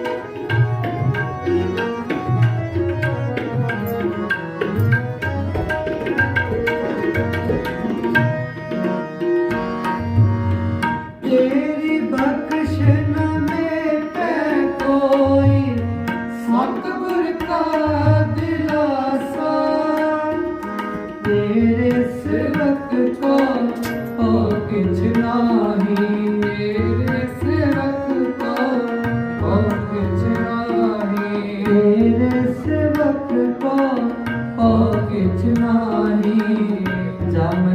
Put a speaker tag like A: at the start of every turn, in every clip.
A: Thank you.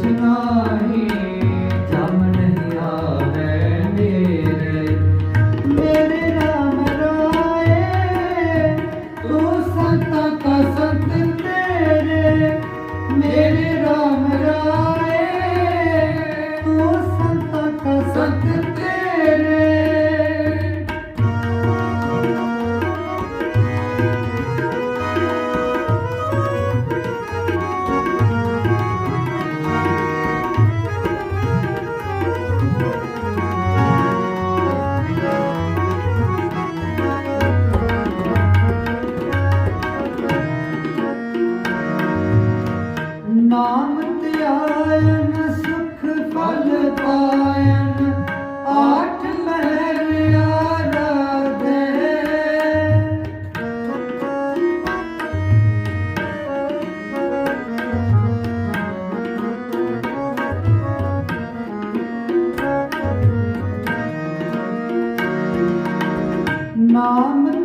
A: tonight Mom.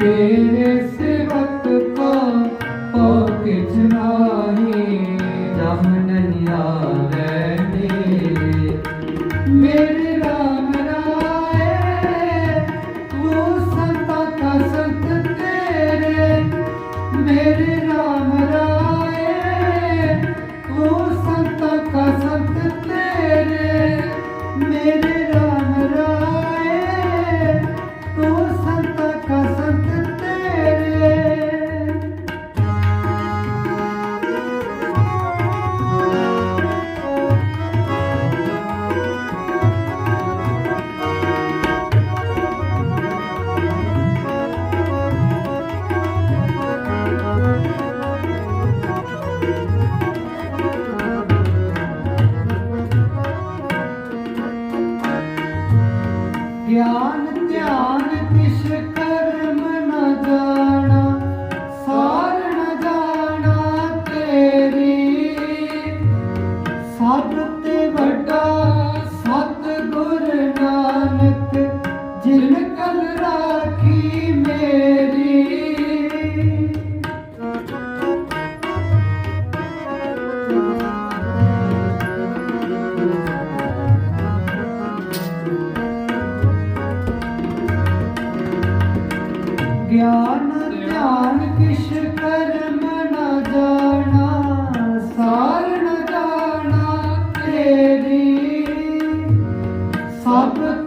A: ਤੇਰੇ ਸਿਵਤ ਕੋ ਔ ਕਿਛ ਨਾਹੀ। ਜਮਨ ਨਿਆਲੇ ज्ञान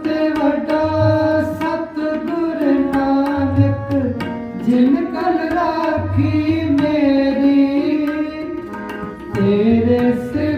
A: ਤੇ ਵਡਾ ਸਤ ਗੁਰ ਜਿਨ ਕਲ ਰਾਖੀ ਮੇਰੀ ਤੇਰੇ ਸੇ